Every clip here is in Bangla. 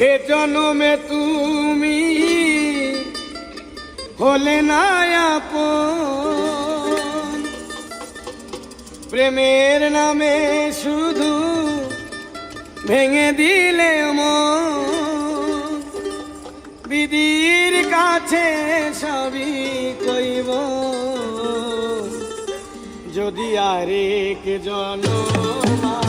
এ জনমে তুমি হলে না প্রেমের নামে শুধু ভেঙে দিলে বিদির কাছে সবই কইব। যদি আরেক জনমা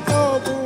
todo